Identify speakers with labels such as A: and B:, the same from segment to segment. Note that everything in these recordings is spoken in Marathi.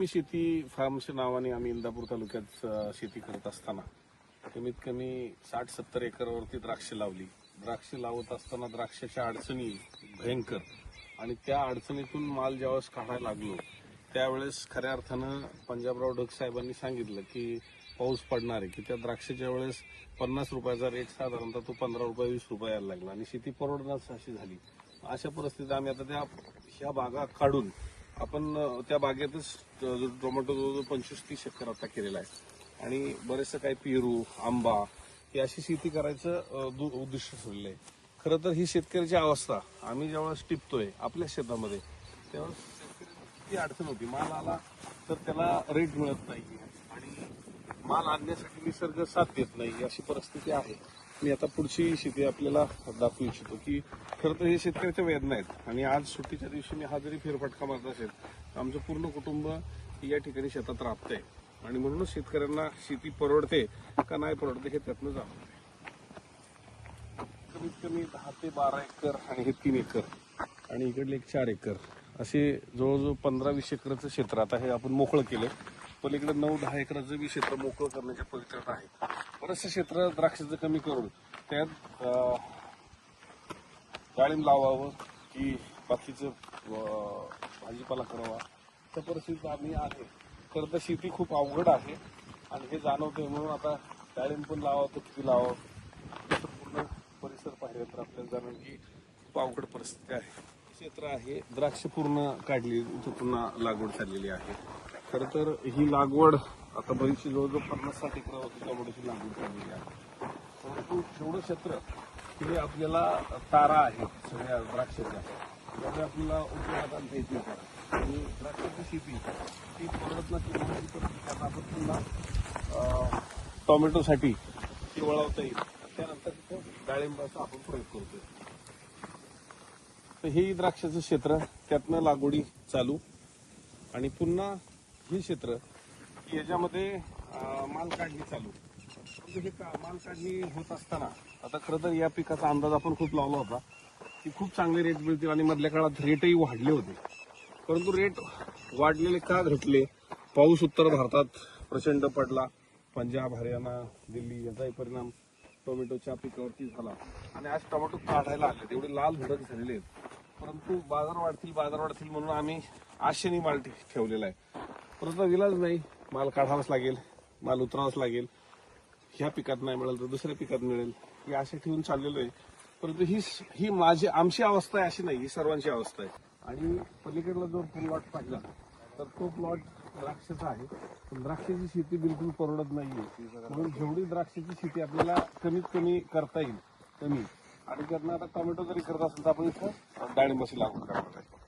A: मी शेती फार्मच्या नावाने आम्ही इंदापूर तालुक्यात शेती करत असताना कमीत कमी साठ सत्तर एकरवरती द्राक्ष लावली. द्राक्ष लावत असताना द्राक्षाच्या अडचणी भयंकर. आणि त्या अडचणीतून माल ज्यावेळेस काढायला लागलो त्यावेळेस खऱ्या अर्थानं पंजाबराव ढग साहेबांनी सांगितलं की पाऊस पडणार आहे की त्या द्राक्षाच्या वेळेस पन्नास रुपयाचा रेट साधारणतः तो पंधरा रुपये वीस रुपये यायला लागला. आणि शेती परवडण्यास अशी झाली. अशा परिस्थितीत आम्ही आता त्या ह्या बागा काढून आपण त्या बागेतच जो टोमॅटो जवळजवळ पंचवीस तीस एकर आता केलेला आहे. आणि बरेचसं काही पेरू आंबा ही अशी शेती करायचं दु- उद्दिष्ट ठेवलेलं आहे. खरं तर ही शेतकऱ्याची अवस्था आम्ही ज्यावेळेस टिपतोय आपल्या शेतामध्ये त्यावेळेस शेतकऱ्याची अडचण होती. माल आला तर त्याला रेट मिळत नाही. आणि माल आणण्यासाठी निसर्ग साथ देत नाही अशी परिस्थिती आहे. मी आता पुढची शेती आपल्याला दाखवू इच्छितो की खरं तर हे शेतकऱ्याच्या वेदना आहेत. आणि आज सुट्टीच्या दिवशी मी हा जरी फेरफटका मारत असेल तर आमचं पूर्ण कुटुंब या ठिकाणी शेतात राबतंय. आणि म्हणूनच शेतकऱ्यांना शेती परवडते का नाही परवडते हे त्यातनं जाणवते कमीत कमी दहा ते बारा एकर आणि हे तीन एकर आणि इकडले एक चार एकर. असे जवळजवळ पंधरा वीस एकरचं क्षेत्र आता हे आपण मोकळं केलं. पलीकडे नऊ दहा एकराचं बी क्षेत्र मोकळं करण्याच्या पवित्रात आहे. बरंचसं क्षेत्र द्राक्षाचं कमी करून त्यात डाळिंब लावावं की बाकीचं भाजीपाला करावा. त्या परिस्थितीत आम्ही आहे. तर तर शेती खूप अवघड आहे आणि हे जाणवते म्हणून आता डाळिंब पण लावावं तर किती लावावं. असं पूर्ण परिसर पाहिलं तर आपल्याला जाणून की खूप अवघड परिस्थिती आहे. क्षेत्र आहे. द्राक्ष पूर्ण काढली पुन्हा लागवड झालेली आहे. खरं तर ही लागवड आता बरीचशी जवळजवळ पन्नास साठ एकरावरती टोमॅटोची लागवड केलेली आहे. परंतु जेवढं क्षेत्र हे आपल्याला तारा आहे सगळ्या द्राक्षाच्या. त्यामुळे आपल्याला उपयोगात आणता येत नाही आणि द्राक्षाची शेती ती परत नक्की होण्याची आपण पुन्हा टोमॅटोसाठी ती वळवता येईल. त्यानंतर तिथं डाळिंबाचा आपण प्रयोग करतोय. तर हे द्राक्षाचं क्षेत्र त्यातनं लागवडी चालू. आणि पुन्हा हे क्षेत्र की याच्यामध्ये माल काढणी चालू. म्हणजे हे माल काढणी होत असताना आता खरं तर या पिकाचा अंदाज आपण खूप लावला होता की खूप चांगले रेट मिळतील आणि मधल्या काळात रेटही वाढले होते. परंतु रेट वाढलेले का घटले? पाऊस उत्तर भारतात प्रचंड पडला. पंजाब हरियाणा दिल्ली याचाही परिणाम टोमॅटोच्या पिकावरती झाला. आणि आज टोमॅटो काढायला आले तेवढे लाल भडक झालेले आहेत. परंतु बाजार वाढतील बाजार वाढतील म्हणून आम्ही आशेने माल ठेवलेला आहे. प्रश्न विलाज नाही. माल काढावाच लागेल माल उतरावाच लागेल. ह्या पिकात नाही मिळेल तर दुसऱ्या पिकात मिळेल. हे असे ठेवून चाललेलो आहे. परंतु ही ही माझी आमची अवस्था आहे अशी नाही ही सर्वांची अवस्था आहे. आणि पलीकडला जो प्लॉट पाहिला तर तो प्लॉट द्राक्षाचा आहे. पण द्राक्षाची शेती बिलकुल परवडत नाहीये. म्हणून जेवढी द्राक्षाची शेती आपल्याला कमीत कमी करता येईल कमी. आणि त्यांना आता टोमॅटो जरी करत असेल तर आपण इथं डाळिंबाची लागवड करणार आहे.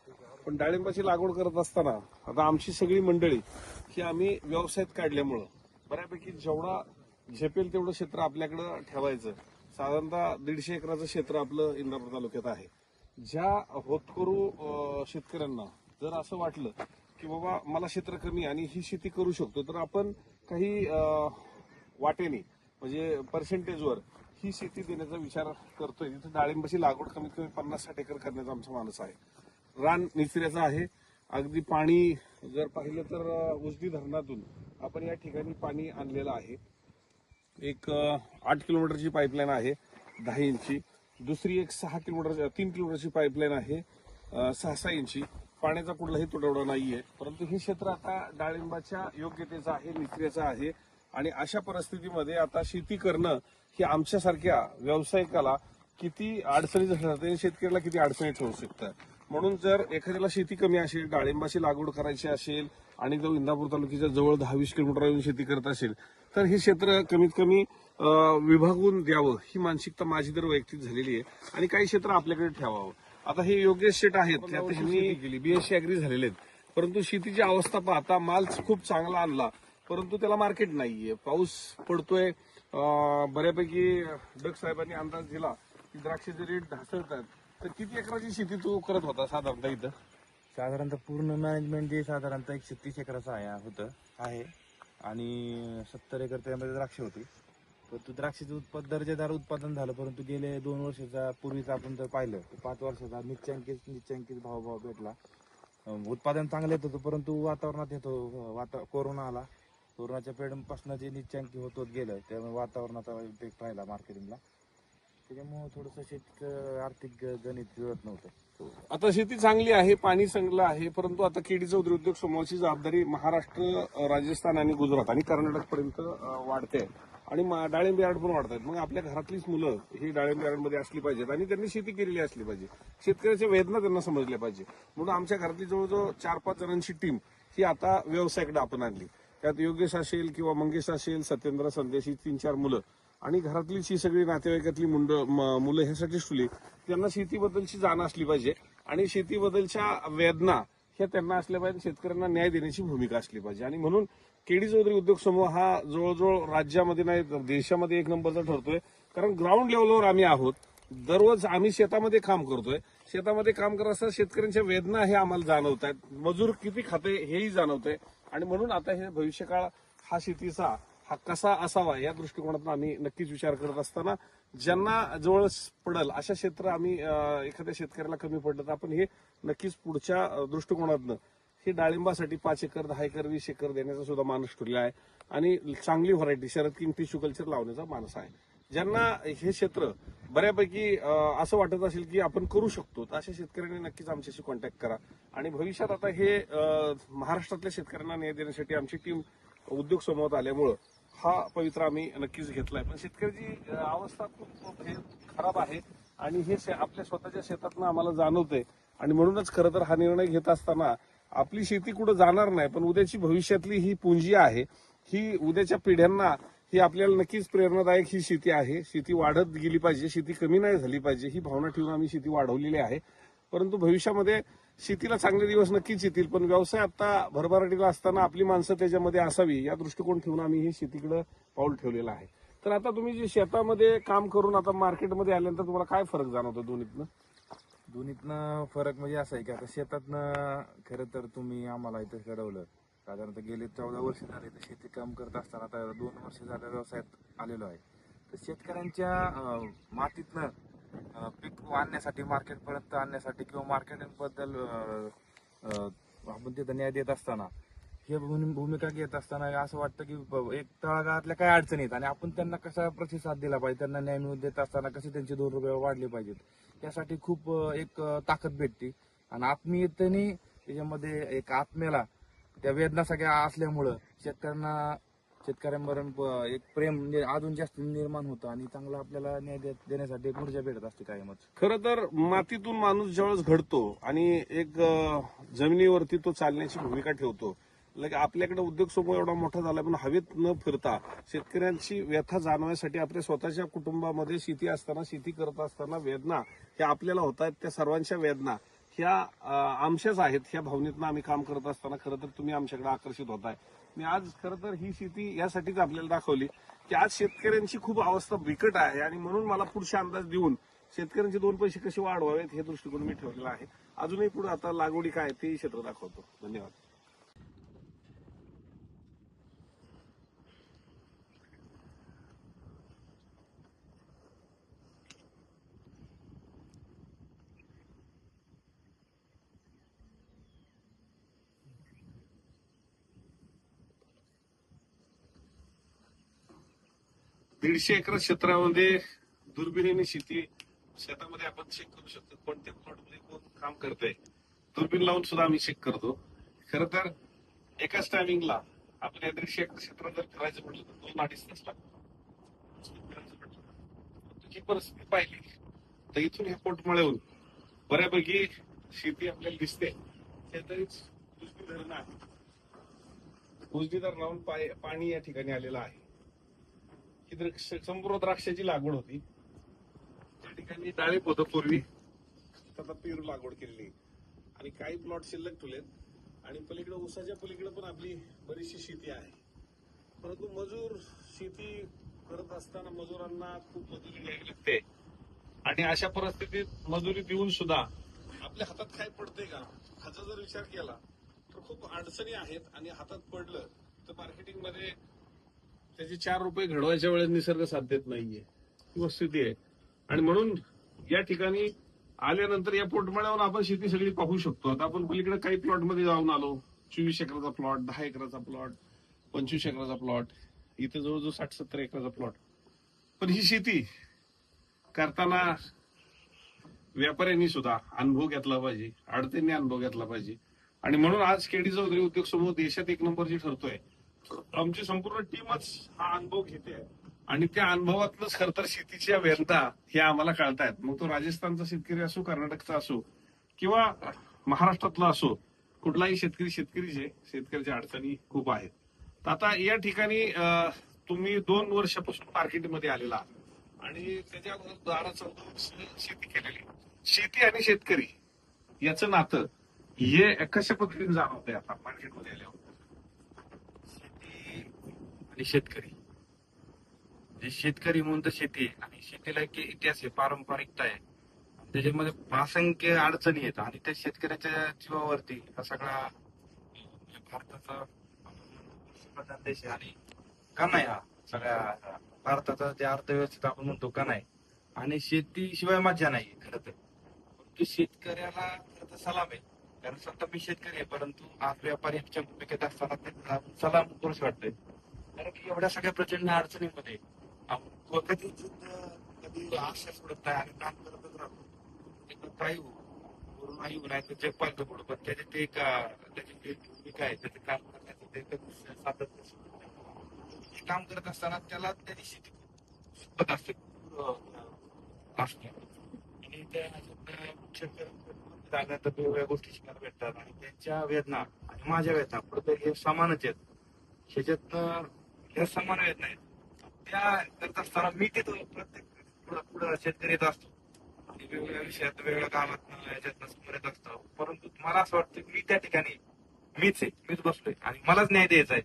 A: पण डाळिंबाची लागवड करत असताना आता आमची सगळी मंडळी ही आम्ही व्यवसायात काढल्यामुळं बऱ्यापैकी जेवढा झेपेल तेवढं क्षेत्र आपल्याकडं ठेवायचं. साधारणतः दीडशे एकराचं क्षेत्र आपलं इंदापूर तालुक्यात आहे. ज्या होतकरू शेतकऱ्यांना जर असं वाटलं की बाबा मला क्षेत्र कमी आणि ही शेती करू शकतो तर आपण काही वाटेने म्हणजे पर्सेंटेजवर ही शेती देण्याचा विचार करतोय. तिथे डाळिंबाची लागवड कमीत कमी पन्नास साठ एकर करण्याचा आमचा मानस आहे. रान निचऱ्याचं आहे. अगदी पाणी जर पाहिलं तर अं, उजनी धरणातून आपण या ठिकाणी पाणी आणलेलं आहे. एक आठ किलोमीटरची पाईपलाईन आहे दहा इंची. दुसरी एक सहा किलोमीटर तीन किलोमीटरची पाईपलाईन आहे सहा सहा इंची. पाण्याचा कुठलाही तुटवडा नाहीये. परंतु हे क्षेत्र आता डाळिंबाच्या योग्यतेचं आहे निचऱ्याचं आहे. आणि अशा परिस्थितीमध्ये आता शेती करणं ही आमच्यासारख्या व्यावसायिकाला किती अडचणीचं ठरतं शेतकऱ्याला किती अडचणी ठरू शकतं म्हणून जर एखाद्याला शेती कमी असेल डाळिंबाची लागवड करायची असेल आणि जो इंदापूर तालुक्याच्या जवळ दहा वीस किलोमीटर येऊन शेती करत असेल तर हे क्षेत्र कमीत कमी विभागून द्यावं. ही मानसिकता माझी तर वैयक्तिक झालेली आहे. आणि काही क्षेत्र आपल्याकडे ठेवावं. आता हे योगेश शेट आहेत त्यात ह्यांनी गेली बीएससी अॅग्री झालेले आहेत. परंतु शेतीची अवस्था पाहता माल खूप चांगला आणला. परंतु त्याला मार्केट नाहीये. पाऊस पडतोय. बऱ्यापैकी डग साहेबांनी अंदाज दिला की द्राक्षाचे रेट ढासळतात तर किती एकराची शेती तू करत होता साधारणतः इथं?
B: साधारणतः पूर्ण मॅनेजमेंट जे साधारणतः एकशे तीस एकराचं आहे होतं आहे. आणि सत्तर एकर त्यामध्ये द्राक्ष होती. परंतु द्राक्षाचं उत्पादन दर्जेदार उत्पादन झालं परंतु गेले दोन वर्षाचा पूर्वीच आपण जर पाहिलं. तर पाच वर्षाचा निश्चांकित निश्चांकित भाव भाव भेटला. उत्पादन चांगलं येत होतं परंतु वातावरणात येतो वाता कोरोना आला. कोरोनाच्या पेडपासून जे निश्चांकी होत होत गेलं त्यामुळे वातावरणाचा इफेक्ट राहिला मार्केटिंगला त्याच्यामुळे थोडंसं शेतीचं आर्थिक गणित जुळत नव्हतं.
A: आता शेती चांगली आहे पाणी चांगलं आहे परंतु आता केडी उद्योग समूहाची जबाबदारी महाराष्ट्र राजस्थान आणि गुजरात आणि कर्नाटक पर्यंत वाढते. आणि मा- डाळिंब यार्ड पण वाढत आहेत मग आपल्या घरातलीच मुलं ही डाळिंब यार्डमध्ये असली पाहिजेत आणि त्यांनी शेती केलेली असली पाहिजे. शेतकऱ्याच्या वेदना त्यांना समजल्या पाहिजे. म्हणून आमच्या घरातली जवळजवळ चार पाच जणांची टीम ही आता व्यवसायाकडे आपण आणली. त्यात योगेश असेल किंवा मंगेश असेल सत्येंद्र संदेश ही तीन चार मुलं. आणि घरातली ही सगळी नातेवाईकातली मुंड म- मुलं ह्यासाठी सुली त्यांना शेतीबद्दलची जाण असली पाहिजे. आणि शेतीबद्दलच्या वेदना ह्या त्यांना असल्या पाहिजे शेतकऱ्यांना न्याय देण्याची भूमिका असली पाहिजे. आणि म्हणून केडी चौधरी उद्योग समूह हा जवळजवळ राज्यामध्ये नाही तर देशामध्ये एक नंबरचा ठरतोय. कारण ग्राउंड लेवलवर आम्ही आहोत. दररोज आम्ही शेतामध्ये काम करतोय. शेतामध्ये काम करत असताना शेतकऱ्यांच्या वेदना हे आम्हाला जाणवत आहेत मजूर किती खाते हेही जाणवतंय. आणि म्हणून आता हे भविष्यकाळ हा शेतीचा हा कसा असावा या दृष्टिकोनातून आम्ही नक्कीच विचार करत असताना ज्यांना जवळ पडल अशा क्षेत्र आम्ही एखाद्या शेतकऱ्याला कमी पडलं तर आपण हे नक्कीच पुढच्या दृष्टिकोनातनं हे डाळिंबासाठी पाच एकर दहा एकर वीस एकर देण्याचा सुद्धा मानस ठरला आहे. आणि चांगली variety Sharad king tissue culture लावण्याचा मानस आहे. ज्यांना हे क्षेत्र बऱ्यापैकी असं वाटत असेल की आपण करू शकतो तर अशा शेतकऱ्यांनी नक्कीच आमच्याशी कॉन्टॅक्ट करा. आणि भविष्यात आता हे महाराष्ट्रातल्या शेतकऱ्यांना न्याय देण्यासाठी आमची टीम उद्योग समोर आल्यामुळं हा पवित्र आम्ही नक्कीच घेतलाय. पण शेतकऱ्याची अवस्था खूप खराब आहे आणि हे शे- आपल्या स्वतःच्या शेतातनं आम्हाला जाणवतंय. आणि म्हणूनच खरं तर हा निर्णय घेत असताना आपली शेती कुठं जाणार नाही पण उद्याची भविष्यातली ही पुंजी आहे ही उद्याच्या पिढ्यांना ही आपल्याला नक्कीच प्रेरणादायक ही शेती आहे. शेती वाढत गेली पाहिजे शेती कमी नाही झाली पाहिजे ही भावना ठेवून आम्ही शेती वाढवलेली आहे. परंतु भविष्यामध्ये शेतीला चांगले दिवस नक्कीच येतील पण व्यवसाय आता भरभराटीला असताना आपली माणसं त्याच्यामध्ये असावी या दृष्टिकोन ठेवून आम्ही हे शेतीकडे पाऊल ठेवलेलं आहे. तर आता तुम्ही जे शेतामध्ये काम करून आता मार्केटमध्ये आल्यानंतर तुम्हाला काय फरक जाणवतो दोन्हीतनं?
B: दोन्हीतनं फरक म्हणजे असा आहे की आता शेतातनं खरं तर तुम्ही आम्हाला इथं घडवलं साधारणतः गेले चौदा वर्ष झाले तर शेती काम करत असताना आता दोन वर्ष झालं व्यवसायात आलेलो आहे. तर शेतकऱ्यांच्या मातीतनं पीक आणण्यासाठी मार्केटपर्यंत आणण्यासाठी किंवा मार्केटिंगबद्दल आपण तिथं न्याय देत असताना हे भूमिका घेत असताना असं वाटतं की एक तळागाळातल्या काय अडचणी आहेत आणि आपण त्यांना कसा प्रतिसाद दिला पाहिजे त्यांना न्याय मिळवून देत असताना कसे त्यांचे दोन रुपये वाढले पाहिजेत यासाठी खूप एक ताकद भेटते. आणि आत्मीयतेने त्याच्यामध्ये एक आत्म्याला त्या वेदना सगळ्या असल्यामुळं शेतकऱ्यांना शेतकऱ्यांबरोबर एक प्रेम म्हणजे अजून जास्त निर्माण होतं आणि चांगला आपल्याला न्याय दे- देण्यासाठी एक ऊर्जा भेटत असते कायमच.
A: खरं तर मातीतून माणूस ज्यावेळेस घडतो आणि एक जमिनीवरती तो चालण्याची भूमिका ठेवतो लगे आपल्याकडे उद्योग समूह एवढा मोठा झाला पण हवेत न फिरता शेतकऱ्यांची व्यथा जाणवायसाठी आपल्या स्वतःच्या कुटुंबामध्ये शेती असताना शेती करत असताना वेदना ह्या आपल्याला होत आहेत त्या सर्वांच्या वेदना ह्या आमच्याच आहेत ह्या भावनेतनं आम्ही काम करत असताना खरं तर तुम्ही आमच्याकडे आकर्षित होताय मी आज खरं तर ही शेती यासाठीच आपल्याला दाखवली की आज शेतकऱ्यांची खूप अवस्था बिकट आहे आणि म्हणून मला पुढचे अंदाज देऊन शेतकऱ्यांचे दोन पैसे कसे वाढवावेत हे दृष्टिकोन मी ठेवलेला आहे. अजूनही पुढे आता लागवडी काय ते तेही क्षेत्र दाखवतो. धन्यवाद. दीडशे एकर क्षेत्रामध्ये दुर्बिणीने शेती शेतामध्ये आपण चेक करू शकतो. कोणत्या प्लॉटमध्ये कोण काम करतंय दुर्बीण लावून सुद्धा आम्ही चेक करतो. खरं तर एकाच टायमिंगला आपण या दीडशे एकर क्षेत्रात जर करायचं म्हटलं तर दोन अडीच तास लागतो ही परिस्थिती पाहिली. तर इथून हे पोटमाळ्याहून बऱ्यापैकी शेती आपल्याला दिसते. शेजारीच उजनी धरण आहे उजनी धरणाहून पाय- पाणी या ठिकाणी आलेलं आहे. द्राक्ष संपूर्ण द्राक्षाची लागवड होती. त्या ठिकाणी डाळिंब होतं पूर्वी. आता पेरू लागवड केलेली आणि काही प्लॉट शिल्लक ठेवलेत. आणि पलीकडे ऊसाच्या पलीकडे पण आपली बरीचशी शेती आहे. परंतु मजूर शेती करत असताना मजुरांना खूप मजुरी द्यावी लागते. आणि अशा परिस्थितीत मजुरी देऊन सुद्धा आपल्या हातात काय पडतंय का ह्याचा जर विचार केला तर खूप अडचणी आहेत आणि हातात पडलं तर मार्केटिंगमध्ये त्याचे चार रुपये घडवायच्या वेळेस निसर्ग साथ देत नाहीये. ही वस्तुस्थिती आहे. आणि म्हणून या ठिकाणी आल्यानंतर या पोटमाळ्यावर आपण शेती सगळी पाहू शकतो. आता आपण पलीकडे काही प्लॉटमध्ये जाऊन आलो. चोवीस एकराचा प्लॉट दहा एकराचा प्लॉट पंचवीस एकराचा प्लॉट इथं जवळजवळ साठ सत्तर एकराचा प्लॉट पण ही शेती करताना व्यापाऱ्यांनी सुद्धा अनुभव घेतला पाहिजे. अडचणींनी अनुभव घेतला पाहिजे. आणि म्हणून आज केडी चौधरी उद्योग समूह देशात एक नंबरची ठरतोय. आमची संपूर्ण टीमच हा अनुभव घेते. आणि त्या अनुभवातूनच खर तर शेतीच्या वेदना हे आम्हाला कळतायत. मग तो राजस्थानचा शेतकरी असो कर्नाटकचा असो किंवा महाराष्ट्रातला असो कुठलाही शेतकरी शेतकरीचे शेतकऱ्याच्या अडचणी खूप आहेत. तर आता या ठिकाणी तुम्ही दोन वर्षापासून मार्केटमध्ये आलेला आणि त्याच्या अगोदर बारा चौदा वर्ष शेती केलेली. शेती आणि शेतकरी याचं नातं हे कशा पद्धतीने जाणवतंय आता मार्केटमध्ये आल्यावर?
B: ते शेतकरी. जे शेतकरी म्हणून तर शेती आहे. आणि शेतीला एक इतिहास आहे पारंपरिकता आहे. त्याच्यामध्ये प्रासंख्य अडचणी आहेत. आणि त्या शेतकऱ्याच्या जीवावरती हा सगळा भारताचा प्रधान देश आहे. आणि का नाही हा सगळ्या भारताचा जे अर्थव्यवस्थेत आपण म्हणतो का नाही. आणि शेतीशिवाय मजा नाही खरं तर. शेतकऱ्याला खरं तर सलाम आहे. कारण स्वतः मी शेतकरी आहे परंतु आज व्यापाऱ्याच्या भूमिकेत असताना सलाम करूच वाटतंय. कारण की एवढ्या सगळ्या प्रचंड अडचणीमध्ये आपण कधी कधी आशा सोडत नाही आणि काम करतच राहतो. काही हो नाही हो नाही तर जग पालतं पुढं पण त्याचे ते एक त्याची जे भूमिका आहे त्याचे काम करण्याचं ते कधी सातत्य काम करत असताना त्याला त्याची शेती खूप असते असते. आणि त्या जाण्यात वेगवेगळ्या गोष्टी शिकायला भेटतात आणि त्यांच्या वेदना आणि माझ्या वेदना कुठेतरी हे समानच आहेत. ह्याच्यातनं हे समान येत नाहीत त्या करत असताना मी तिथं प्रत्येक पुढं पुढं शेतकरी येत असतो. वेगवेगळ्या विषयात वेगळ्या कामात याच्यातनं समोर येत असतो. परंतु मला असं वाटतं की मी त्या ठिकाणी मीच आहे मीच बसलोय. आणि मलाच न्याय द्यायचा आहे.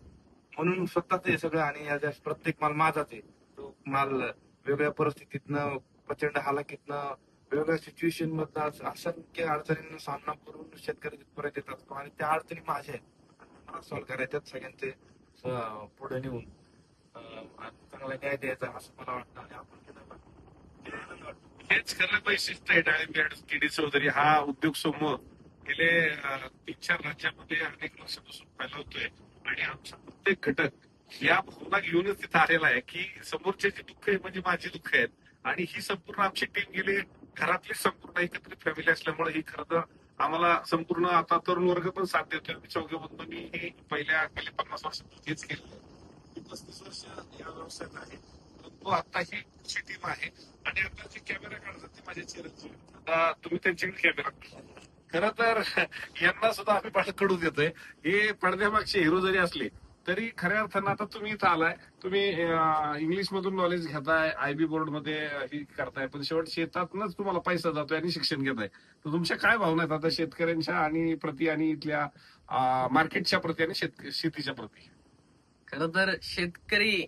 B: म्हणून स्वतःच हे सगळं आणि याच्या प्रत्येक माल माझाच आहे. तो माल वेगवेगळ्या परिस्थितीतनं प्रचंड हालाकीतनं वेगवेगळ्या सिच्युएशन मधनं असंख्य अडचणींना सामना करून शेतकरी तिथपर्यंत येत असतो आणि त्या अडचणी माझ्या आहेत. मला सॉल्व्ह करायच्यात सगळ्यांचे. पुढे नेऊन चांगला न्याय द्यायचा असं मला वाटतं आणि आपण केलं
A: हेच खरं वैशिष्ट्य आहे डाळिंबी केडी चौधरी. हा उद्योग समूह गेले तीन चार राज्यामध्ये अनेक वर्षापासून फैलावतोय. आणि आमचा प्रत्येक घटक या भावना घेऊनच तिथे आलेला आहे की समोरचे जे दुःख आहे म्हणजे माझे दुःख आहेत. आणि ही संपूर्ण आमची टीम गेली घरातली संपूर्ण एकत्रित फॅमिली असल्यामुळे ही खरं तर आम्हाला संपूर्ण आता तरुण वर्ग पण साथ देतोय. आम्ही मी हे पहिल्या गेले पन्नास वर्षात हेच केलं पस्तीस वर्ष या व्यवसायात आहे. परंतु आता ही टीम आहे. आणि आता जे कॅमेरा काढतात ते माझ्या चिरंजीव आता तुम्ही त्यांच्याकडे कॅमेरा खरं तर यांना सुद्धा आम्ही पाठकडू देतोय. हे पडद्यामागचे हिरो जरी असले तरी खऱ्या अर्थानं आता तुम्ही इथं आलाय. तुम्ही इंग्लिश मधून नॉलेज घेताय आयबी बोर्डमध्ये ही करताय. पण शेवट शेतातनच तुम्हाला पैसा जातोय आणि शिक्षण घेताय. तर तुमच्या काय भावना आहेत आता शेतकऱ्यांच्या आणि प्रति आणि इथल्या मार्केटच्या प्रती आणि शेत- शेतीच्या प्रती?
C: खर तर शेतकरी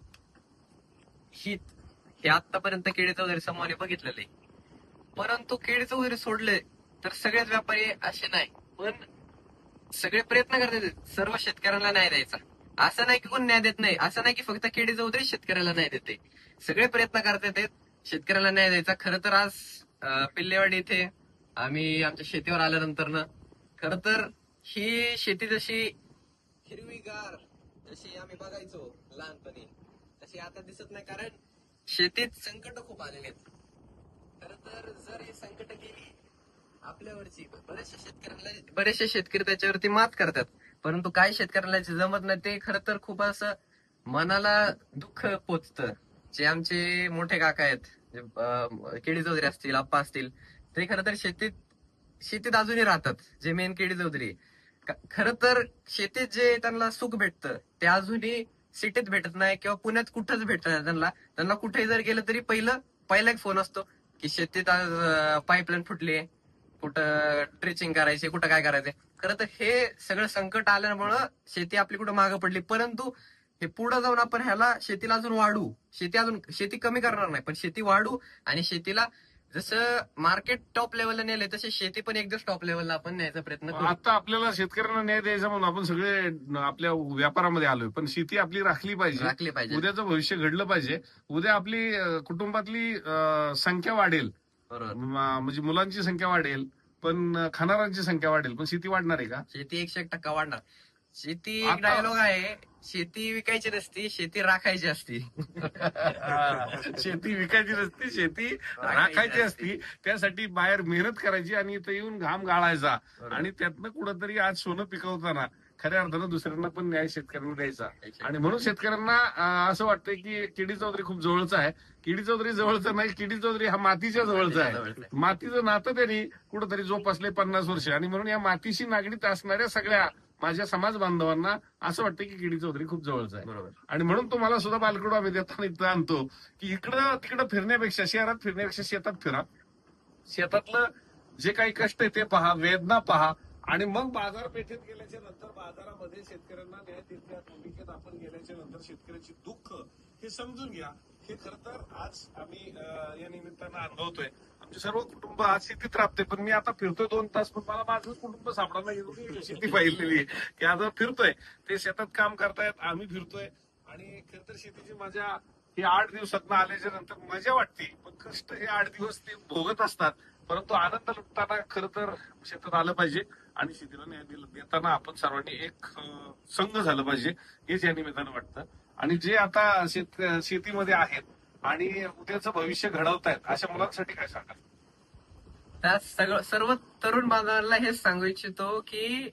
C: ही हे आतापर्यंत केळीचं वगैरे समूहाने बघितलेले परंतु केळीचं वगैरे सोडले तर सगळेच व्यापारी असे नाही. पण सगळे प्रयत्न करतात सर्व शेतकऱ्यांना नाही द्यायचा. असं नाही की कोण न्याय देत नाही असं नाही की फक्त केडी चौधरी शेतकऱ्याला न्याय देते. सगळे प्रयत्न करतात शेतकऱ्याला न्याय द्यायचा. खर तर आज पिल्लेवाडी इथे आम्ही आमच्या शेतीवर आल्यानंतर ना खर तर ही शेती जशी हिरवीगार जशी आम्ही बघायचो लहानपणी तशी आता दिसत नाही कारण शेतीत संकट खूप आलेले आहेत. खर तर जर हे संकट गेली आपल्यावरची बरेचशे शेतकऱ्यांना बरेचसे शेतकरी त्याच्यावरती मात करतात. परंतु काय शेतकऱ्याला जे जमत नाही ते खर तर खूप असं मनाला दुःख पोचत. जे आमचे मोठे काका आहेत केळी केडी चौधरी असतील आप्पा असतील ते खर तर शेतीत शेतीत अजूनही राहतात जे मेन केडी चौधरी. खर तर शेतीत जे त्यांना सुख भेटतं ते अजूनही सिटीत भेटत नाही किंवा पुण्यात कुठंच भेटत नाही त्यांना. त्यांना कुठेही जर गेलं तरी पहिलं पहिला एक फोन असतो की शेतीत आज पाईपलाईन फुटली कुठं ट्रेचिंग करायची कुठं काय करायचंय खरं तर हे सगळं संकट आल्यामुळं शेती आपली कुठं मागं पडली. परंतु हे पुढे जाऊन आपण ह्याला शेतीला अजून वाढू. शेती अजून शेती कमी करणार नाही पण शेती वाढू आणि शेतीला जसं मार्केट टॉप लेवलला नेलंय तसे शेती पण एक दिवस टॉप लेवलला आपण न्यायचा प्रयत्न करू.
A: आता आपल्याला शेतकऱ्यांना न्याय द्यायचा म्हणून आपण सगळे आपल्या व्यापारामध्ये आलोय. पण शेती आपली राखली पाहिजे.
C: राखली पाहिजे.
A: उद्याचं भविष्य घडलं पाहिजे. उद्या आपली कुटुंबातली संख्या वाढेल. म्हणजे मुलांची संख्या वाढेल पण खाणाऱ्यांची संख्या वाढेल पण शेती वाढणार आहे का?
C: शेती एकशे एक टक्का वाढणार. शेती एक डायलॉग आहे शेती विकायची नसती शेती राखायची असती.
A: शेती विकायची नसती शेती राखायची असती. त्यासाठी बाहेर मेहनत करायची आणि इथं येऊन घाम गाळायचा. आणि त्यातनं कुठंतरी आज सोनं पिकवताना खऱ्या अर्थानं दुसऱ्यांना पण न्याय शेतकऱ्यांना द्यायचा. आणि म्हणून शेतकऱ्यांना असं वाटतंय की केडी चौधरी खूप जवळचा आहे. केडी चौधरी जवळचा नाही केडी चौधरी हा मातीच्या जवळचा आहे. मातीचं नातं त्यांनी कुठंतरी जोपासले पन्नास वर्ष. आणि म्हणून या मातीशी नागडीत असणाऱ्या सगळ्या माझ्या समाज बांधवांना असं वाटतं की केडी चौधरी खूप जवळचा आहे.
C: बरोबर.
A: आणि म्हणून तुम्हाला सुद्धा बालकडू आम्ही देताना इथं आणतो की इकडं तिकडं फिरण्यापेक्षा शहरात फिरण्यापेक्षा शेतात फिरा. शेतातलं जे काही कष्ट आहे ते पहा वेदना पहा आणि मग बाजारपेठेत गेल्याच्यानंतर बाजारामध्ये शेतकऱ्यांना न्याय देण्याच्या भूमिकेत आपण गेल्याच्यानंतर शेतकऱ्याची दुःख हे समजून घ्या. हे खर तर आज आम्ही या निमित्तानं अनुभवतोय. आमचे सर्व कुटुंब आज शेतीत राबते पण मी आता फिरतोय दोन तास पण मला माझं कुटुंब सापडायला एवढी शेती पाहिलेली आहे की आता फिरतोय. ते शेतात काम करतायत आम्ही फिरतोय. आणि खर तर शेतीची मजा ही आठ दिवसात आल्याच्यानंतर मजा वाटते पण कष्ट हे आठ दिवस ते भोगत असतात. परंतु आनंद लुटताना खर तर शेतात आलं पाहिजे. आणि शेतीला न्याय दिला. देताना आपण सर्वांनी एक संघ झालं पाहिजे हेच या निमित्तानं वाटतं. आणि जे आता शेत शेतीमध्ये आहेत आणि उद्याचं भविष्य घडवतायत अशा मुलांसाठी काय सांगाल?
C: त्या सगळं सर्व तरुण बांधवांना हेच सांगू इच्छितो की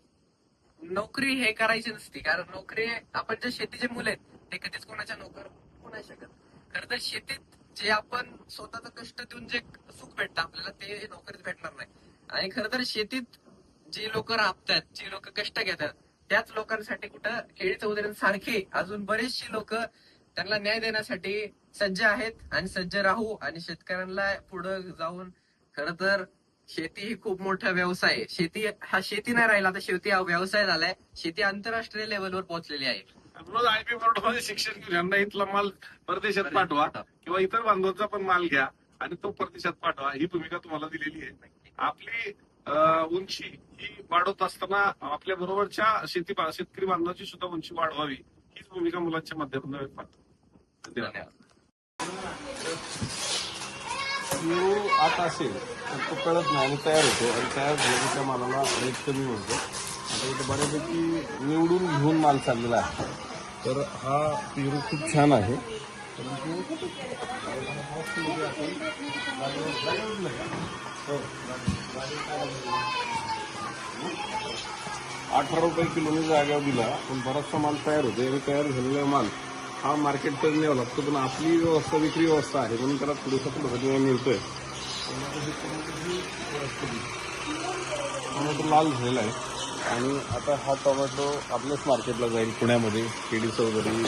C: नोकरी हे करायची नसती. कारण नोकरी आपण जे शेतीचे मुलं आहेत ते कधीच कोणाच्या नोकर होऊ नाही शकत. खरं तर शेतीत जे आपण स्वतःचं कष्ट देऊन जे सुख भेटतं आपल्याला ते नोकरीत भेटणार नाही. आणि खर तर शेतीत जी लोक राबतात जी लोक कष्ट घेतात त्याच लोकांसाठी कुठं केळी चौधरी सारखे अजून बरेचशी लोक त्यांना न्याय देण्यासाठी सज्ज आहेत आणि सज्ज राहू आणि शेतकऱ्यांना पुढे जाऊन खर तर शेती ही खूप मोठा व्यवसाय आहे. शेती हा शेती नाही राहिला आता शेवटी हा व्यवसाय झालाय. शेती आंतरराष्ट्रीय लेवलवर पोहोचलेली आहे.
A: रोज आय पी मध्ये शिक्षण घेऊन यांना इथला माल परदेशात पाठवा. किंवा इतर बांधवांचा पण माल घ्या आणि तो परदेशात पाठवा. ही भूमिका तुम्हाला दिलेली आहे. आपली उंची ही वाढवत असताना आपल्या बरोबरच्या शेती शेतकरी बांधवाची सुद्धा उंची वाढवावी हीच भूमिका मुलांच्या माध्यमातून व्यक्त पाहतो धन्यवाद. आता असेल तर तो कळत नाही आणि तयार होतो. आणि तयार झाल्याच्या त्या मालाला रेट कमी मिळतो आता इथे बऱ्यापैकी निवडून घेऊन माल चाललेला आहे. तर हा पेरू खूप छान आहे. परंतु हो, अठरा रुपये किलोने जाग्यावर दिला पण बराचसा माल तयार होतो. आणि तयार झालेला माल हा मार्केटपर्यंत न्यावा लागतो पण आपली व्यवस्था विक्री व्यवस्था आहे. म्हणून त्याला थोडंसं थोडंसं मिळतोय. टोमॅटो लाल झालेला आहे. आणि आता हा टोमॅटो आपल्याच मार्केटला जाईल पुण्यामध्ये केडी चौधरी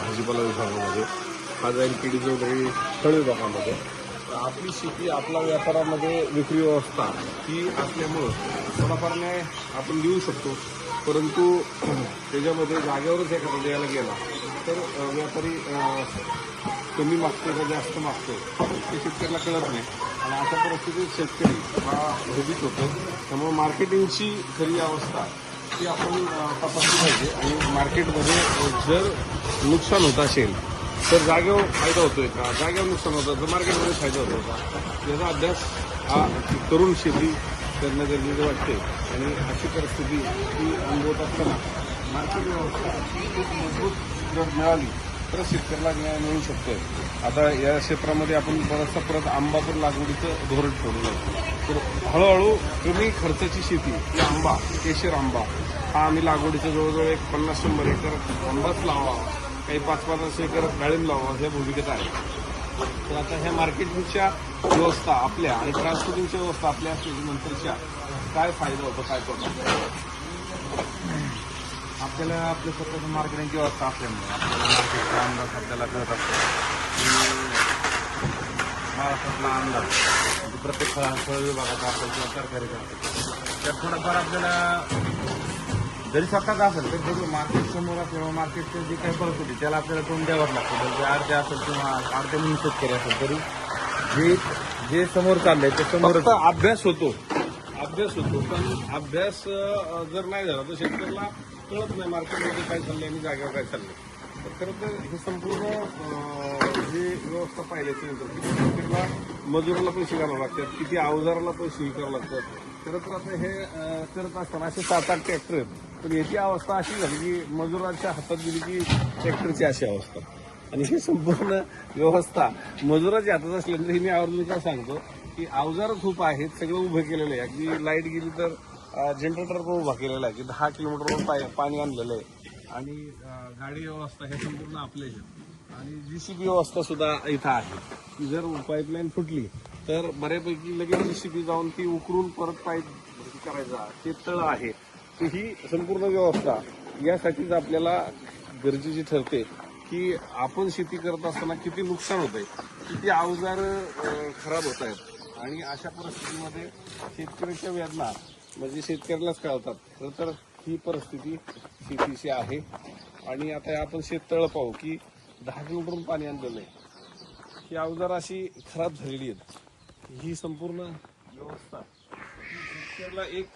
A: भाजीपाला विभागामध्ये. हा जाईल केडी चौधरी फळ विभागामध्ये. आपली शेती आपल्या व्यापारामध्ये विक्री व्यवस्था ही असल्यामुळं थोडाफार न्याय आपण देऊ शकतो. परंतु त्याच्यामध्ये जागेवरच एखादा द्यायला गेला तर व्यापारी कमी मागतो का जास्त मागतो ते शेतकऱ्याला कळत नाही. आणि अशा परिस्थितीत शेतकरी हा भयभीत होतो. त्यामुळे मार्केटिंगची खरी अवस्था ती आपण तपासली पाहिजे. आणि मार्केटमध्ये जर नुकसान होत असेल तर जागेवर फायदा होतोय का? जागेवर नुकसान होतं तर मार्केटमध्ये फायदा होतो का? याचा अभ्यास हा करून शेती करणं गरजेचं वाटते आणि अशी परिस्थिती ही अनुभवत असताना मार्केट व्यवस्था खूप मजबूत जर मिळाली तर शेतकऱ्याला न्याय मिळू शकतोय. आता या क्षेत्रामध्ये आपण बराचसा परत आंबा पण लागवडीचं धोरण ठेवलेलं आहे तर हळूहळू कमी खर्चाची शेती ही आंबा केशर आंबा हा आम्ही लागवडीचं जवळजवळ एक पन्नास शंभर एकर आंबाच लावा. काही पाच पन्नास एकर डाळिंब लावा ह्या भूमिकेत आहे. तर आता ह्या मार्केटिंगच्या व्यवस्था आपल्या आणि ट्रान्सपोर्टिंगच्या व्यवस्था आपल्या नंतरच्या काय फायदा होतो काय करतो
B: आपल्याला आपल्या स्वतःचं मार्केटिंगची व्यवस्था असल्यामुळे आपल्याला मार्केटचा अंदाज आपल्याला कळत असतो. महाराष्ट्रातला अंदाज म्हणजे प्रत्येक फळ विभागाचा असेल किंवा सरकारी असेल त्यात थोडंफार आपल्याला जरी स्वतःचा असेल तर थोडं मार्केट समोर असल्यामुळे मार्केटचं जे काही परिस्थिती त्याला आपल्याला तोंड द्यावंच लागतं. जर ते आरते असेल किंवा आरते म्हणून शेतकरी असेल तरी जे जे समोर चाललंय ते समोर
A: अभ्यास होतो. अभ्यास होतो पण अभ्यास जर नाही झाला तर शेतकऱ्याला कळत नाही मार्केटमध्ये काय चाललंय आणि जागेवर काय चाललंय. तर खरं तर हे संपूर्ण हे व्यवस्था पाहिल्याच्या नंतर किती शेतकऱ्याला मजुराला पैसे घालावे लागतात किती अवजाराला पैसे करावे लागतात खरं तर आता हे अं, करत असताना असे सात आठ ट्रॅक्टर आहेत. पण याची अवस्था अशी झाली की मजुरांच्या हातात गेली की ट्रॅक्टरची अशी अवस्था. आणि ही संपूर्ण व्यवस्था मजुराच्या हातात असल्यानंतर हे मी आवर्जून का सांगतो की अवजार खूप आहेत सगळं उभं केलेलं आहे अगदी लाइट गेली तर जनरेटर पण उभा केलेला आहे. की दहा किलोमीटरवर पाय- पाणी आणलेलं आहे. आणि अं, गाडी व्यवस्था हे संपूर्ण आपल्या आहेत. आणि जीसीबी व्यवस्था सुद्धा इथं आहे. जर पाईपलाईन फुटली तर बऱ्यापैकी लगेच जीसीबी जाऊन ती उकरून परत पाईप करायचा ते तळ आहे. तर ही संपूर्ण व्यवस्था यासाठीच आपल्याला गरजेची ठरते की आपण शेती करत असताना किती नुकसान होत आहे किती अवजार खराब होत आहेत आणि अशा परिस्थितीमध्ये शेतकऱ्याच्या वेदना म्हणजे शेतकऱ्यालाच कळतात. खरं तर ही परिस्थिती शेतीची आहे. आणि आता आपण शेततळ पाहू की दहा किलोमीटरून पाणी आणलेलं आहे. ही अवजार अशी खराब झालेली आहेत. ही संपूर्ण व्यवस्था. ही एक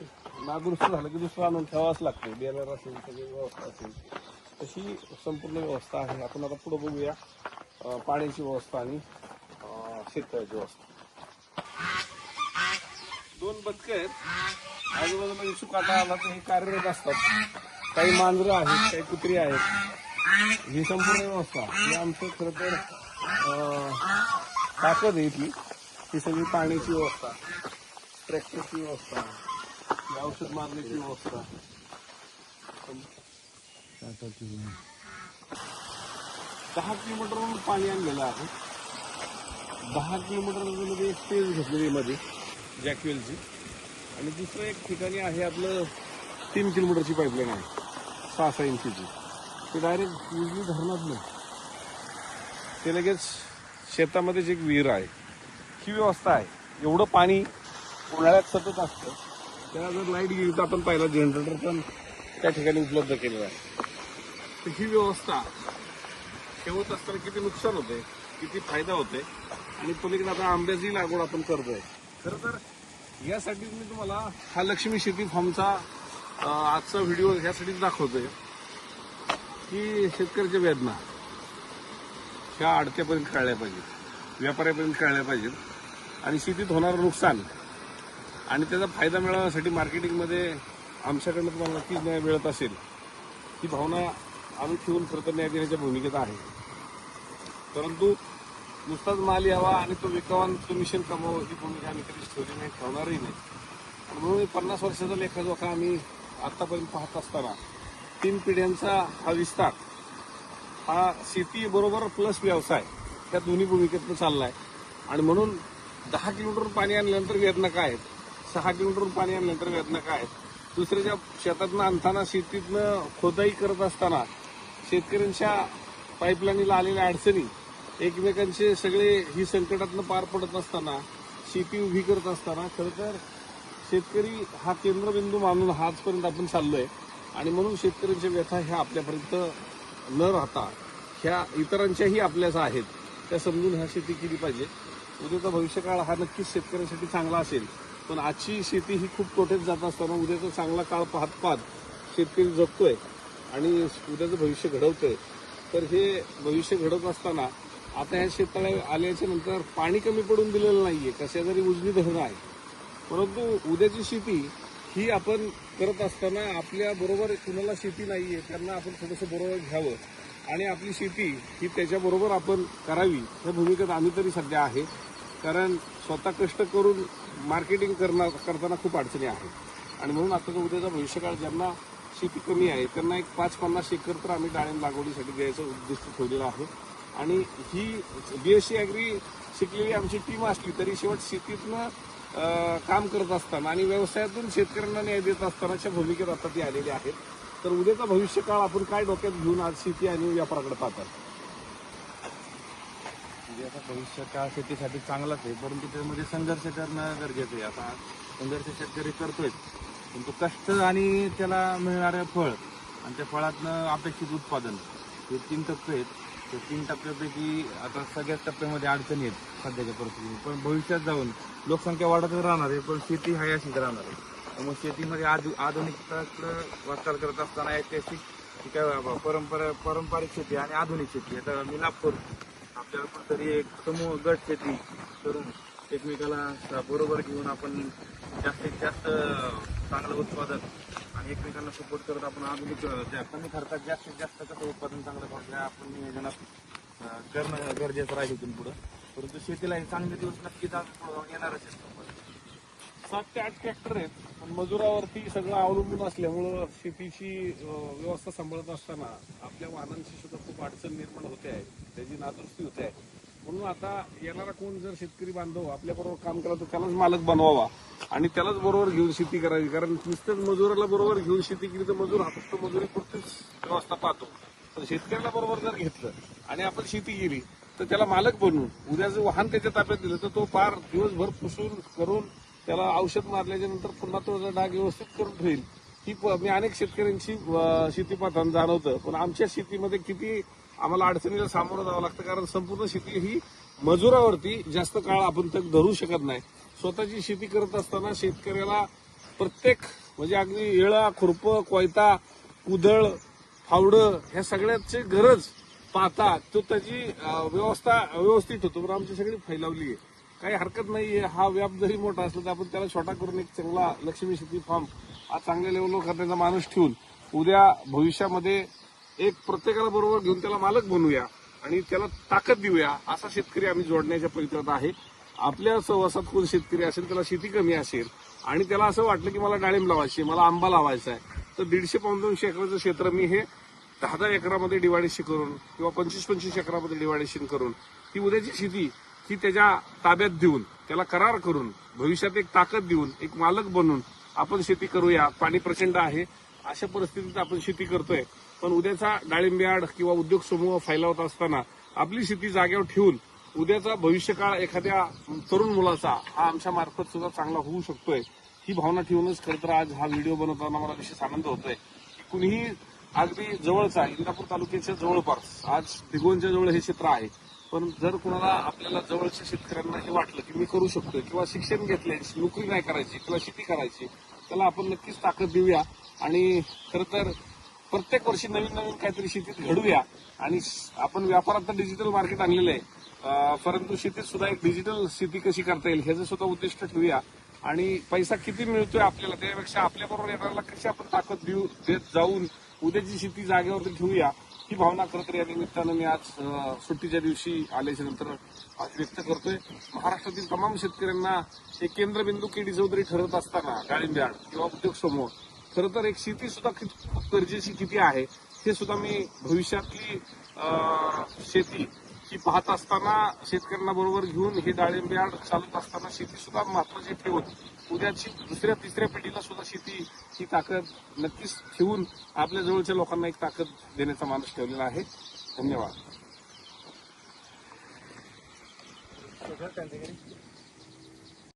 A: नागुरुस्त झालं की दुसरं आणून ठेवावंच लागते. बेलर असेल सगळी व्यवस्था असेल. तशी संपूर्ण व्यवस्था आहे. आपण आता पुढं बघूया पाण्याची व्यवस्था आणि अं, शेततळ्याची व्यवस्था. दोन बदक आहेत. आजूबाजूला इच्छू आला तर हे कार्यरत असतात. काही मांजरं आहेत काही कुत्री आहेत. ही संपूर्ण व्यवस्था. ही आमचं खरं तर ताकद आहे इथली ही सगळी पाण्याची व्यवस्था ट्रॅक्टरची व्यवस्था औषध मारण्याची व्यवस्था. दहा किलोमीटरवरून पाणी आणलेलं आहे. दहा किलोमीटर एक स्टेज घेतलेली मध्ये जॅकवेलची आणि दुसरं एक ठिकाणी आहे आपलं तीन किलोमीटरची पाईपलाईन आहे सहा सहा इंचीची. ते डायरेक्ट उजनी धरणात ते लगेच शेतामध्येच एक विहीर आहे ही व्यवस्था आहे. एवढं पाणी उन्हाळ्यात सतत असतं. त्याला जर लाइट गेली तर आपण पाहिला जनरेटर पण त्या ठिकाणी उपलब्ध केलेला आहे. तर ही व्यवस्था ठेवत असताना किती नुकसान होते किती फायदा होते आणि पलीकडे आता आंब्याची लागवड आपण करतोय. खरं तर यासाठी मी तुम्हाला हा लक्ष्मी शेती फॉर्मचा आजचा व्हिडिओ ह्यासाठीच दाखवतोय. की शेतकऱ्याच्या वेदना. ह्या अडत्यापर्यंत कळल्या पाहिजेत. व्यापाऱ्यापर्यंत कळल्या पाहिजेत. आणि शेतीत होणारं नुकसान आणि त्याचा फायदा मिळवण्यासाठी मार्केटिंगमध्ये आमच्याकडनं तुम्हाला नक्कीच न्याय मिळत असेल ही भावना आम्ही ठेवून खरं तर न्याय देण्याच्या भूमिकेत आहे. परंतु नुसताच माल यावा आणि तो विकावान कमिशन मिशन कमावं ही भूमिका आम्ही कधीच ठेवली नाही ठेवणारही नाही. म्हणून पन्नास वर्षाचा लेखाजोखा आम्ही आतापर्यंत पाहत असताना तीन पिढ्यांचा हा विस्तार हा शेती बरोबर प्लस व्यवसाय त्या दोन्ही भूमिकेतनं आहे आणि म्हणून दहा किलोमीटर पाणी आणल्यानंतर वेदना काय आहेत? सहा किलोमीटर पाणी आणल्यानंतर वेदना काय आहेत? दुसऱ्याच्या शेतातनं आणताना शेतीतनं खोदाई करत असताना शेतकऱ्यांच्या पाईपलाईनीला आलेल्या अडचणी एकमेकांचे सगळे ही संकटातनं पार पडत असताना शेती उभी करत असताना खरं तर शेतकरी हा केंद्रबिंदू मानून आजपर्यंत आपण चाललो आहे आणि म्हणून शेतकऱ्यांच्या व्यथा ह्या आपल्यापर्यंत न राहता ह्या इतरांच्याही आपल्याच आहेत. त्या समजून ह्या शेती केली पाहिजे. उद्याचा भविष्यकाळ हा नक्कीच शेतकऱ्यांसाठी चांगला असेल. पण आजची शेती ही खूप तोट्यात जात असताना उद्याचा चांगला काळ पाहत पाहत शेतकरी जगतोय आणि उद्याचं भविष्य घडवतोय. तर हे भविष्य घडत असताना आता ह्या शेततळ्या आल्याच्यानंतर पाणी कमी पडून दिलेलं नाहीये. कशा जरी उजनी धरणं आहे. परंतु उद्याची शेती ही आपण करत असताना आपल्या बरोबर कुणाला शेती नाहीये त्यांना आपण थोडंसं बरोबर घ्यावं. आणि आपली शेती ही त्याच्याबरोबर आपण करावी या भूमिकेत आम्ही तरी सध्या आहे. कारण स्वतः कष्ट करून मार्केटिंग करणार करताना खूप अडचणी आहेत. आणि म्हणून आताचा उद्याचा भविष्यकाळ ज्यांना शेती कमी आहे त्यांना एक पाच पन्नास एकर तर आम्ही डाळिंब लागवडीसाठी द्यायचं उद्दिष्ट ठेवलेलं आहे. आणि ही बी एस सी ॲग्री शिकलेली आमची टीम असली तरी शेवट शेतीतनं काम करत असताना आणि व्यवसायातून शेतकऱ्यांना न्याय देत असतानाच्या भूमिकेत आता ती आलेली आहेत. तर उद्याचा भविष्यकाळ आपण काय डोक्यात घेऊन आज शेती आणि व्यापाराकडे पाहतात?
B: म्हणजे आता भविष्य शेतीसाठी चांगलाच आहे परंतु त्यामध्ये संघर्ष करणं गरजेचं आहे. आता संघर्ष शेतकरी करतोय पण तो कष्ट आणि त्याला मिळणारं फळ आणि त्या फळातनं अपेक्षित उत्पादन हे तीन टप्पे आहेत. ते तीन टप्प्यापैकी आता सगळ्याच टप्प्यामध्ये अडचणी आहेत सध्याच्या परिस्थितीत पण भविष्यात जाऊन लोकसंख्या वाढतच राहणार आहे पण शेती हा अशीच राहणार आहे. त्यामुळे शेतीमध्ये आधु आधुनिकताकडं वाटचाल करत असताना ऐतिहासिक काय बाबा परंपरा पारंपरिक शेती आणि आधुनिक शेती याचा मिलाप करून आपल्याला कुठंतरी एक समूह गट शेती करून एकमेकाला बरोबर घेऊन आपण जास्तीत जास्त चांगलं उत्पादन आणि एकमेकांना सपोर्ट करत आपण आधुनिक कमी खर्चात जास्तीत जास्त कसं उत्पादन चांगलं करून आपण नियोजनात करणं गरजेचं राहील इथून पुढं. परंतु शेतीला हे चांगले दिवस नक्कीच आज पुढं येणारच
A: सात ते आठ ट्रॅक्टर आहेत पण मजुरावरती सगळं अवलंबून असल्यामुळं शेतीची व्यवस्था सांभाळत असताना आपल्या वाहनांची सुद्धा खूप अडचण निर्माण होते आहे. त्याची नादुरुस्ती होते आहे. म्हणून आता येणारा कोण जर शेतकरी बांधव आपल्याबरोबर काम केला तर त्यालाच मालक बनवावा. आणि त्यालाच बरोबर घेऊन शेती करावी. कारण नुसतं मजुराला बरोबर घेऊन शेती केली तर मजूर हा फक्त मजुरी पुरतीच व्यवस्था पाहतो. तर शेतकऱ्याला बरोबर जर घेतलं आणि आपण शेती केली तर त्याला मालक बनवून उद्या जर वाहन त्याच्या ताब्यात दिलं तर तो पार दिवसभर पुसून करून त्याला औषध मारल्याच्या नंतर पुन्हा तो डाग व्यवस्थित करून ठेवेल ही प- मी अनेक शेतकऱ्यांची शेती पाहताना जाणवतं. पण आमच्या शेतीमध्ये किती आम्हाला अडचणीला सामोरं जावं लागतं कारण संपूर्ण शेती ही मजुरावरती जास्त काळ आपण तक धरू शकत नाही. स्वतःची शेती करत असताना शेतकऱ्याला प्रत्येक म्हणजे अगदी येळा खुरप कोयता कुदळ फावडं ह्या सगळ्याची गरज पाहता तो त्याची व्यवस्था व्यवस्थित होतो. पण आमची सगळी फैलावली आहे. काही हरकत नाही आहे हा व्याप जरी मोठा असला तर आपण त्याला छोटा करून एक चांगला लक्ष्मी शेती फार्म हा चांगल्या लेवलवर करण्याचा माणूस ठेवून उद्या भविष्यामध्ये एक प्रत्येकाला बरोबर घेऊन त्याला मालक बनवूया आणि त्याला ताकद देऊया असा शेतकरी आम्ही जोडण्याच्या प्रयत्नात आहे. आपल्या सहवासात कोण शेतकरी असेल त्याला शेती कमी असेल आणि त्याला असं वाटलं की मला डाळिंब लावायची मला आंबा लावायचा आहे तर दीडशे पाऊन दोनशे एकराचं क्षेत्र मी हे दहा दहा एकरामध्ये डिवायडेशन करून किंवा पंचवीस पंचवीस एकरामध्ये डिवायडेशन करून ती उद्याची शेती ही त्याच्या ताब्यात देऊन त्याला करार करून भविष्यात एक ताकद देऊन एक मालक बनून आपण शेती करूया. पाणी प्रचंड आहे. अशा परिस्थितीत आपण शेती करतोय. पण उद्याचा डाळिंब्याड किंवा उद्योग समूह फैलावत असताना आपली शेती जागेवर ठेवून उद्याचा भविष्यकाळ एखाद्या तरुण मुलाचा हा आमच्या मार्फत सुद्धा चांगला होऊ शकतोय. ही भावना ठेवूनच खरं तर आज हा व्हिडिओ बनवताना मला विशेष आनंद होतोय. कुणीही अगदी जवळचा इंदापूर तालुक्याच्या जवळपास आज दिगोनच्या जवळ हे क्षेत्र आहे. पण जर कुणाला आपल्याला जवळच्या शेतकऱ्यांना हे वाटलं की मी करू शकतोय किंवा शिक्षण घेतलंय नोकरी नाही करायची किंवा शेती करायची त्याला आपण नक्कीच ताकद देऊया. आणि खरं तर प्रत्येक वर्षी नवीन नवीन काहीतरी शेतीत घडूया आणि आपण व्यापारात तर डिजिटल मार्केट आणलेलं आहे. परंतु शेतीत सुद्धा एक डिजिटल शेती कशी करता येईल ह्याचं सुद्धा उद्दिष्ट ठेवूया. आणि पैसा किती मिळतोय आपल्याला त्यापेक्षा आपल्याबरोबर येणाऱ्याला कशी आपण ताकद देऊ देत जाऊन उद्याची शेती जागेवरती ठेवूया ही भावना खरं तर या निमित्तानं मी आज सुट्टीच्या दिवशी आल्याच्यानंतर आज व्यक्त करतोय. महाराष्ट्रातील तमाम शेतकऱ्यांना हे केंद्रबिंदू केडी चौधरी ठरत असताना डाळिंब्याड किंवा उद्योग समूह. खरं तर एक शेती सुद्धा किती गरजेची किती आहे हे सुद्धा मी भविष्यातली शेती ही पाहत असताना शेतकऱ्यांना बरोबर घेऊन हे डाळिंब्याड चालत असताना शेती सुद्धा महत्वाची ठेवत उद्याची दुसऱ्या तिसऱ्या पिढीला सुद्धा शेती ही ताकद नक्कीच ठेवून आपल्या जवळच्या लोकांना एक ताकद देण्याचा माणूस ठेवलेला आहे. धन्यवाद.